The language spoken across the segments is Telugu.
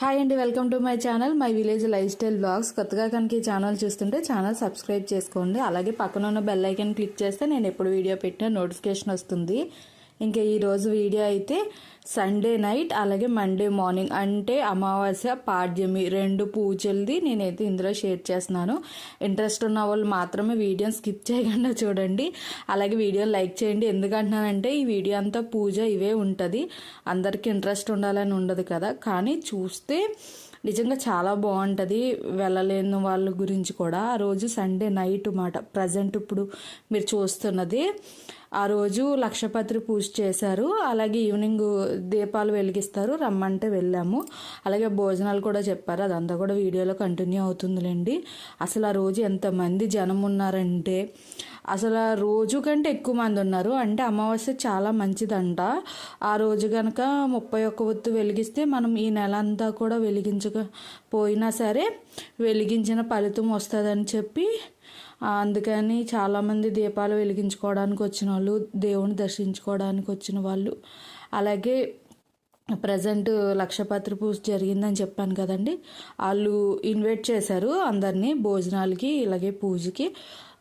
హాయ్ అండి welcome to my channel my village lifestyle blogs కొత్తగా కనుక ఈ ఛానల్ చూస్తుంటే ఛానల్ సబ్స్క్రైబ్ చేసుకోండి. అలాగే పక్కన ఉన్న బెల్ ఐకన్ క్లిక్ చేస్తే నేను ఎప్పుడు వీడియో పెట్టినా నోటిఫికేషన్ వస్తుంది. ఇంకా ఈరోజు వీడియో అయితే సండే నైట్ అలాగే మండే మార్నింగ్ అంటే అమావాస్య పాడ్యమి రెండు పూజలది నేనైతే ఇందులో షేర్ చేస్తున్నాను. ఇంట్రెస్ట్ ఉన్న వాళ్ళు మాత్రమే వీడియోని స్కిప్ చేయకుండా చూడండి. అలాగే వీడియో లైక్ చేయండి. ఎందుకంటున్నానంటే ఈ వీడియో అంతా పూజ ఇవే ఉంటుంది. అందరికీ ఇంట్రెస్ట్ ఉండాలని ఉండదు కదా. కానీ చూస్తే నిజంగా చాలా బాగుంటుంది. వెళ్ళలేని వాళ్ళ గురించి కూడా ఆ రోజు సండే నైట్ మాట. ప్రజెంట్ ఇప్పుడు మీరు చూస్తున్నది. ఆ రోజు లక్షపత్రి పూజ చేశారు. అలాగే ఈవినింగ్ దీపాలు వెలిగిస్తారు. రమ్మంటే వెళ్ళాము. అలాగే భోజనాలు కూడా చెప్పారు. అదంతా కూడా వీడియోలో కంటిన్యూ అవుతుందిలేండి. అసలు ఆ రోజు ఎంతమంది జనం ఉన్నారంటే అసలు ఆ రోజు కంటే ఎక్కువ మంది ఉన్నారు. అంటే అమావాస్య చాలా మంచిదంట. ఆ రోజు కనుక ముప్పై ఒక్క ఒత్తు వెలిగిస్తే మనం ఈ నెల అంతా కూడా వెలిగించకపోయినా సరే వెలిగించిన ఫలితం వస్తుందని చెప్పి అందుకని చాలామంది దీపాలు వెలిగించుకోవడానికి వచ్చిన వాళ్ళు దేవుని దర్శించుకోవడానికి వచ్చిన వాళ్ళు. అలాగే ప్రజెంట్ లక్షపత్రి పూజ జరిగిందని చెప్పాను కదండి. వాళ్ళు ఇన్వైట్ చేశారు అందరినీ భోజనాలకి ఇలాగే పూజకి.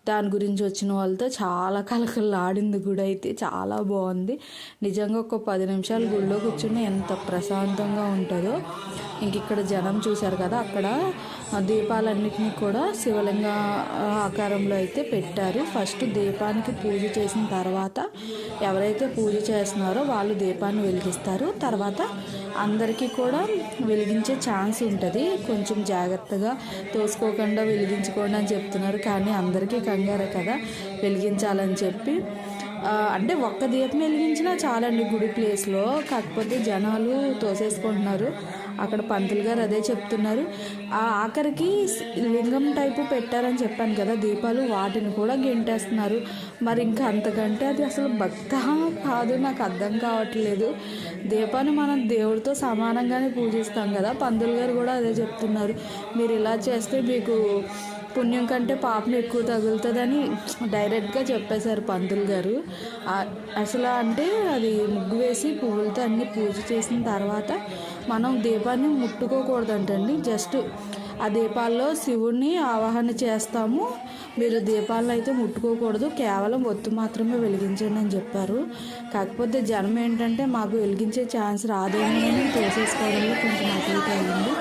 దాని గురించి వచ్చిన వాళ్ళతో చాలా కలకలాడింది గుడి అయితే. చాలా బాగుంది. నిజంగా ఒక పది నిమిషాలు గుడిలో కూర్చుని ఎంత ప్రశాంతంగా ఉంటుందో. ఇంక ఇక్కడ జనం చూశారు కదా అక్కడ ఆ దీపాలన్నిటినీ కూడా శివలింగ ఆకారంలో అయితే పెట్టారు. ఫస్ట్ దీపానికి పూజ చేసిన తర్వాత ఎవరైతే పూజ చేస్తున్నారో వాళ్ళు దీపాన్ని వెలిగిస్తారు. తర్వాత అందరికీ కూడా వెలిగించే ఛాన్స్ ఉంటుంది. కొంచెం జాగ్రత్తగా తోసుకోకుండా వెలిగించుకోండి అని చెప్తున్నారు. కానీ అందరికీ కంగారే కదా వెలిగించాలని చెప్పి. అంటే ఒక్క దీపం వెలిగించినా చాలండి గుడి ప్లేస్లో. కాకపోతే జనాలు తోసేసుకుంటున్నారు. అక్కడ పంతులు గారు అదే చెప్తున్నారు. ఆ ఆఖరికి లింగం టైపు పెట్టారని చెప్పాను కదా దీపాలు వాటిని కూడా గెంటేస్తున్నారు. మరి ఇంకా అంతకంటే అది అసలు భక్త కాదు నాకు అర్థం కావట్లేదు. దీపాన్ని మనం దేవుడితో సమానంగానే పూజిస్తాం కదా పంతులు గారు కూడా అదే చెప్తున్నారు. మీరు ఇలా చేస్తే మీకు పుణ్యం కంటే పాపం ఎక్కువ తగులుతుందని డైరెక్ట్గా చెప్పేశారు పంతులు గారు. అసలు అంటే అది ముగ్గు వేసి పువ్వులతో అన్ని పూజ చేసిన తర్వాత మనం దీపాన్ని ముట్టుకోకూడదంటండి. జస్ట్ ఆ దీపాల్లో శివుణ్ణి ఆవాహన చేస్తాము. మీరు దీపాలను అయితే ముట్టుకోకూడదు. కేవలం ఒత్తు మాత్రమే వెలిగించండి అని చెప్పారు. కాకపోతే జనం ఏంటంటే మాకు వెలిగించే ఛాన్స్ రాదేమో అని తోసేసుకోవడంలో కొంచెం అటు ఇటు అయింది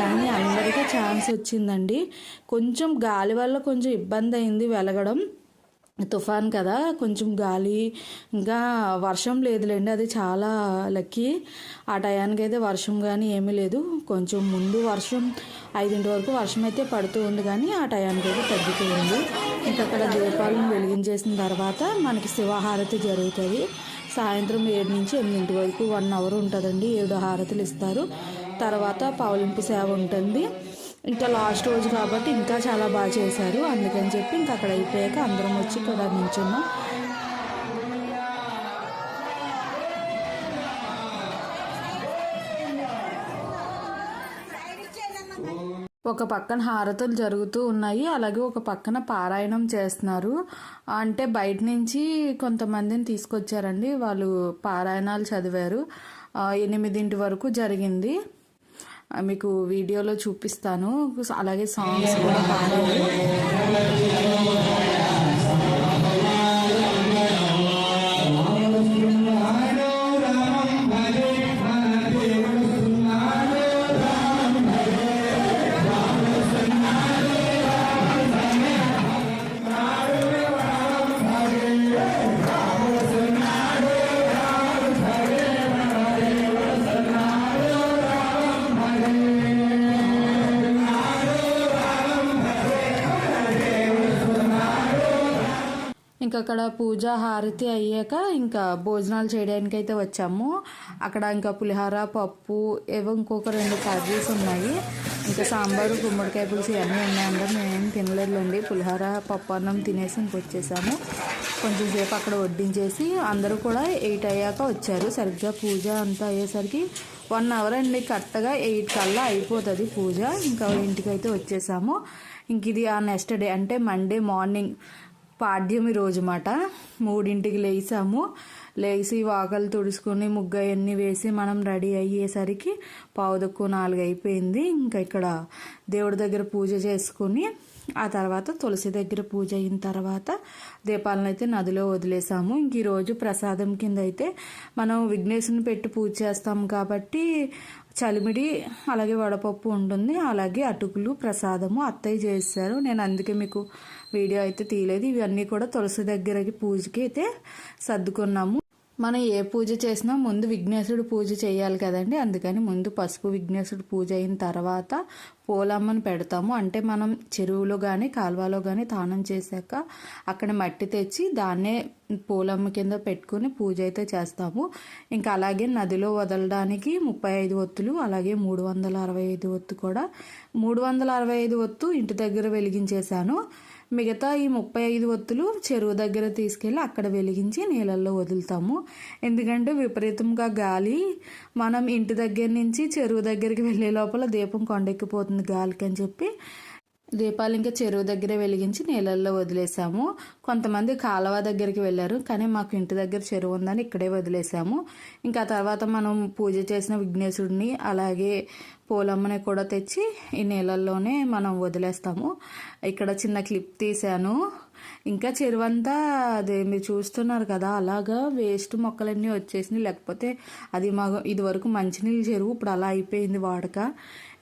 కానీ అందరికీ ఛాన్స్ వచ్చిందండి. కొంచెం గాలి వల్ల కొంచెం ఇబ్బంది అయింది వెలగడం. తుఫాన్ కదా కొంచెం గాలి ఇంకా వర్షం లేదులేండి అది చాలా లక్కీ. ఆ టయానికి అయితే వర్షం కానీ ఏమీ లేదు. కొంచెం ముందు వర్షం ఐదింటి వరకు వర్షం అయితే పడుతూ ఉంది కానీ ఆ టయానికి అయితే తగ్గిపోయింది. ఇంకా అక్కడ దీపాలను వెలిగించేసిన తర్వాత మనకి శివహారతి జరుగుతుంది. సాయంత్రం ఏడు నుంచి ఎనిమిదింటి వరకు వన్ అవర్ ఉంటుందండి ఏడు హారతులు ఇస్తారు. తర్వాత పావులింపు సేవ ఉంటుంది. ఇంకా లాస్ట్ రోజు కాబట్టి ఇంకా చాలా బాగా చేశారు. అందుకని చెప్పి ఇంకా అక్కడ అయిపోయాక అందరం వచ్చి ఇక్కడ నించున్నాం ఒక పక్కన హారతులు జరుగుతూ ఉన్నాయి. అలాగే ఒక పక్కన పారాయణం చేస్తున్నారు. అంటే బయట నుంచి కొంతమందిని తీసుకొచ్చారండి. వాళ్ళు పారాయణాలు చదివారు. ఎనిమిదింటి వరకు జరిగింది. మీకు వీడియోలో చూపిస్తాను. అలాగే సాంగ్స్ కూడా పాడారు ఇంకా అక్కడ పూజ హారతి అయ్యాక ఇంకా భోజనాలు చేయడానికి అయితే వచ్చాము. అక్కడ ఇంకా పులిహోర పప్పు ఏవో ఇంకొక రెండు కర్రీస్ ఉన్నాయి. ఇంకా సాంబారు గుమ్మడికాయ పులుసు ఇవన్నీ ఉన్నాయండి మేమేం తినలేదులేండి. పులిహోర పప్పు అన్నం తినేసి ఇంకొచ్చేసాము కొంచెం సేపు అక్కడ వడ్డించేసి అందరూ కూడా ఎయిట్ అయ్యాక వచ్చారు. సరిగ్గా పూజ అంతా అయ్యేసరికి వన్ అవర్ అండి. కరెక్ట్గా ఎయిట్ కల్లా అయిపోతుంది పూజ. ఇంకా ఇంటికి అయితే వచ్చేసాము. ఇంక ఇది ఆ నెక్స్ట్ డే అంటే మండే మార్నింగ్. పాడ్యమి రోజు మాట మూడింటికి లేసాము లేచి వాకలు తుడుచుకొని ముగ్గ అన్నీ వేసి మనం రెడీ అయ్యేసరికి పావుదక్కు నాలుగు అయిపోయింది ఇంకా ఇక్కడ దేవుడి దగ్గర పూజ చేసుకుని ఆ తర్వాత తులసి దగ్గర పూజ అయిన తర్వాత దీపాలను అయితే నదిలో వదిలేసాము. ఇంక ఈరోజు ప్రసాదం కింద అయితే మనం విఘ్నేశుని పెట్టి పూజ చేస్తాం కాబట్టి చలిమిడి అలాగే వడపప్పు ఉంటుంది. అలాగే అటుకులు ప్రసాదము అత్తయ్య చేశారు. నేను అందుకే మీకు వీడియో అయితే తీయలేదు. ఇవన్నీ కూడా తులసి దగ్గరకి పూజకి అయితే సర్దుకున్నాము. మనం ఏ పూజ చేసినా ముందు విఘ్నేశుడు పూజ చేయాలి కదండి. అందుకని ముందు పసుపు విఘ్నేశుడు పూజ అయిన తర్వాత పూలమ్మను పెడతాము. అంటే మనం చెరువులో కానీ కాలువలో కానీ తానం చేశాక అక్కడ మట్టి తెచ్చి దాన్నే పూలమ్మ కింద పెట్టుకుని పూజ అయితే చేస్తాము. ఇంకా అలాగే నదిలో వదలడానికి ముప్పై ఐదు ఒత్తులు అలాగే మూడు వందల అరవై ఐదు ఒత్తు కూడా. మూడు వందల అరవై ఐదు ఒత్తు ఇంటి దగ్గర వెలిగించేశాను. మిగతా ఈ ముప్పై ఐదు ఒత్తులు చెరువు దగ్గర తీసుకెళ్ళి అక్కడ వెలిగించి నీళ్ళల్లో వదులుతాము. ఎందుకంటే విపరీతంగా గాలి మనం ఇంటి దగ్గర నుంచి చెరువు దగ్గరికి వెళ్ళే లోపల దీపం కొండెక్కిపోతుంది గాలికి అని చెప్పి దీపాలు ఇంకా చెరువు దగ్గరే వెలిగించి నీళ్ళల్లో వదిలేసాము. కొంతమంది కాలువ దగ్గరికి వెళ్ళారు కానీ మాకు ఇంటి దగ్గర చెరువు ఉందని ఇక్కడే వదిలేసాము. ఇంకా తర్వాత మనం పూజ చేసిన విఘ్నేశుడిని అలాగే పూలమ్మని కూడా తెచ్చి ఈ నీళ్ళల్లోనే మనం వదిలేస్తాము. ఇక్కడ చిన్న క్లిప్ తీశాను. ఇంకా చెరువంతా అదే మీరు చూస్తున్నారు కదా అలాగా వేస్ట్ మొక్కలన్నీ వచ్చేసినాయి. లేకపోతే అది మా ఇది వరకు మంచినీళ్ళు చెరువు ఇప్పుడు అలా అయిపోయింది వాడక.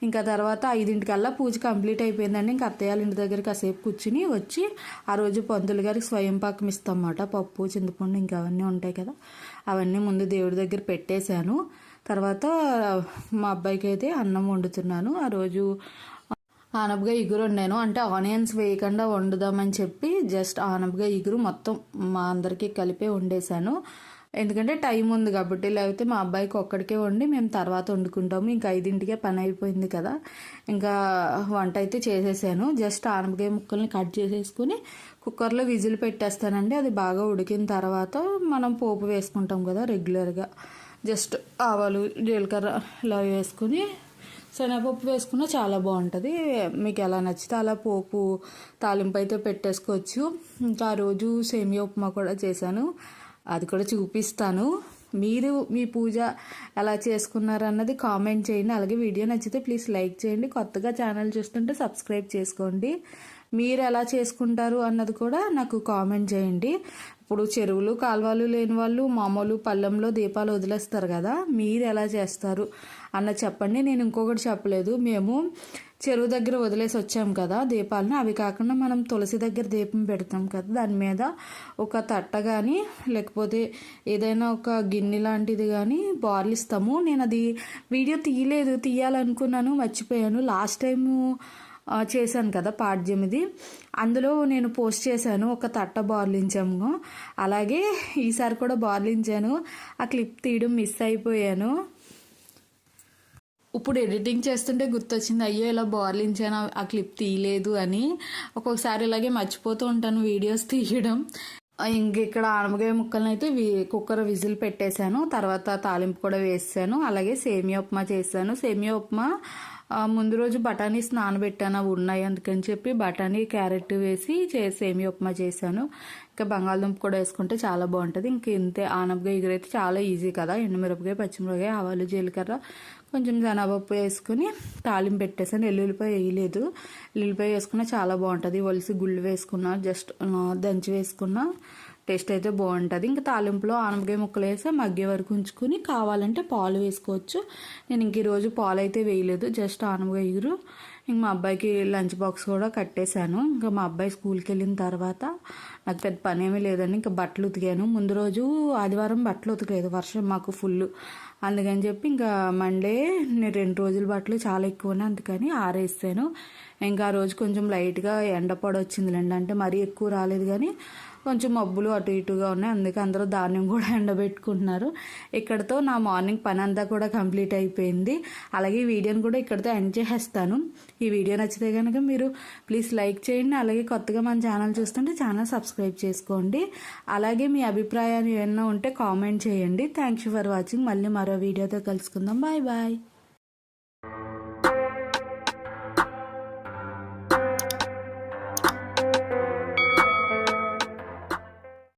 ఇంకా తర్వాత ఐదింటికల్లా పూజ కంప్లీట్ అయిపోయిందండి. ఇంకా అత్తయ్యాల ఇంటి దగ్గర కాసేపు కూర్చుని వచ్చి ఆ రోజు పంతులు గారికి స్వయం పాకం ఇస్తామన్నమాట. పప్పు చింతపండు ఇంకా అవన్నీ ఉంటాయి కదా. అవన్నీ ముందు దేవుడి దగ్గర పెట్టేశాను. తర్వాత మా అబ్బాయికి అయితే అన్నం వండుతున్నాను. ఆ రోజు ఆనపగా ఇగురు వండాను అంటే ఆనియన్స్ వేయకుండా వండుదామని చెప్పి జస్ట్ ఆనపగా ఇగురు మొత్తం మా అందరికీ కలిపే వండేశాను. ఎందుకంటే టైం ఉంది కాబట్టి లేకపోతే మా అబ్బాయికి ఒక్కడికే వండి మేము తర్వాత వండుకుంటాము. ఇంకా ఐదింటికే పని అయిపోయింది కదా. ఇంకా వంట అయితే చేసేసాను. జస్ట్ ఆనపకాయ ముక్కల్ని కట్ చేసేసుకుని కుక్కర్లో విజిల్ పెట్టేస్తానండి. అది బాగా ఉడికిన తర్వాత మనం పోపు వేసుకుంటాం కదా రెగ్యులర్గా. జస్ట్ ఆవాలు జీలకర్ర ఇలా వేసుకుని శనగపప్పు వేసుకున్నా చాలా బాగుంటుంది. మీకు ఎలా నచ్చితే అలా పోపు తాలింపు అయితే పెట్టేసుకోవచ్చు. ఇంకా ఆ రోజు సేమియా ఉప్మా కూడా చేశాను. అది కూడా చూపిస్తాను. మీరు మీ పూజ ఎలా చేసుకున్నారు అన్నది కామెంట్ చేయండి. అలాగే వీడియో నచ్చితే ప్లీజ్ లైక్ చేయండి. కొత్తగా ఛానల్ చూస్తుంటే సబ్స్క్రైబ్ చేసుకోండి. మీరు ఎలా చేసుకుంటారు అన్నది కూడా నాకు కామెంట్ చేయండి. ఇప్పుడు చెరువులు కాలువలు లేని వాళ్ళు మామూలు పళ్ళెంలో దీపాలు వదిలేస్తారు కదా. మీరు ఎలా చేస్తారు? అన్న చెప్పండి. నేను ఇంకొకటి చెప్పలేదు. మేము చెరువు దగ్గర వదిలేసి వచ్చాం కదా దీపాలను. అవి కాకుండా మనం తులసి దగ్గర దీపం పెడతాం కదా. దాని మీద ఒక తట్ట కానీ లేకపోతే ఏదైనా ఒక గిన్నె లాంటిది కానీ బార్లిస్తాము నేను అది వీడియో తీయలేదు. తీయాలనుకున్నాను. మర్చిపోయాను. లాస్ట్ టైము చేశాను కదా పాడ్యమిది. అందులో నేను పోస్ట్ చేశాను ఒక తట్ట బార్లించాము అలాగే ఈసారి కూడా బార్లించాను ఆ క్లిప్ తీయడం మిస్ అయిపోయాను. ఇప్పుడు ఎడిటింగ్ చేస్తుంటే గుర్తొచ్చింది అయ్యో ఇలా బార్లించాను ఆ క్లిప్ తీయలేదు అని. ఒక్కొక్కసారి ఇలాగే మర్చిపోతూ ఉంటాను వీడియోస్ తీయడం. ఇంక ఇక్కడ ఆనమకాయ ముక్కలను అయితే కుక్కర్ విజిల్ పెట్టేశాను తర్వాత తాలింపు కూడా వేసాను అలాగే సేమియా ఉప్మా చేశాను. సేమియా ఉప్మా ముందు రోజు బఠానీస్ నానబెట్టాను అవి ఉన్నాయి అందుకని చెప్పి బఠానీ క్యారెట్ వేసి సేమి ఉప్మా చేశాను. ఇంకా బంగాళదుంప కూడా వేసుకుంటే చాలా బాగుంటుంది. ఇంక ఇంతే ఆనపకాయ ఎగురైతే చాలా ఈజీ కదా. ఎండుమిరపకాయ పచ్చిమిరపకాయ ఆవాలు జీలకర్ర కొంచెం జనాపప్పు వేసుకుని తాలింపు పెట్టేసాను ఎల్లుల్లిపాయ వేయలేదు. ఎల్లుల్లిపాయ వేసుకున్నా చాలా బాగుంటుంది. ఒలిసి గుళ్ళు వేసుకున్నా జస్ట్ దంచి వేసుకున్నా. టేస్ట్ అయితే బాగుంటుంది. ఇంకా తాలింపులో ఆనపకాయ ముక్కలు వేసి మగ్గే వరకు ఉంచుకుని కావాలంటే పాలు వేసుకోవచ్చు. నేను ఇంక ఈరోజు పాలు అయితే వేయలేదు జస్ట్ ఆనపకాయ ఇగురు ఇంక మా అబ్బాయికి లంచ్ బాక్స్ కూడా కట్టేశాను. ఇంకా మా అబ్బాయి స్కూల్కి వెళ్ళిన తర్వాత నాకు పెద్ద పని ఏమీ లేదండి. ఇంకా బట్టలు ఉతికాను. ముందు రోజు ఆదివారం బట్టలు ఉతకలేదు. వర్షం మాకు ఫుల్ అందుకని చెప్పి ఇంకా మండే నేను రెండు రోజుల బట్టలు చాలా ఎక్కువనే అందుకని ఆరేసాను. ఇంకా ఆ రోజు కొంచెం లైట్గా ఎండపొడ వచ్చిందిలేండి. అంటే మరీ ఎక్కువ రాలేదు కానీ కొంచెం మబ్బులు అటు ఇటుగా ఉన్నాయి. అందుకే అందరూ ధాన్యం కూడా ఎండబెట్టుకుంటున్నారు. ఇక్కడతో నా మార్నింగ్ పని అంతా కూడా కంప్లీట్ అయిపోయింది. అలాగే ఈ వీడియోని కూడా ఇక్కడతో ఎండ్ చేసేస్తాను. ఈ వీడియో నచ్చితే కనుక మీరు ప్లీజ్ లైక్ చేయండి. అలాగే కొత్తగా మన ఛానల్ చూస్తుంటే ఛానల్ సబ్స్క్రైబ్ చేసుకోండి. అలాగే మీ అభిప్రాయాలు ఏమైనా ఉంటే కామెంట్ చేయండి. థ్యాంక్ యూ ఫర్ వాచింగ్ మళ్ళీ మరో వీడియోతో కలుసుకుందాం. Bye bye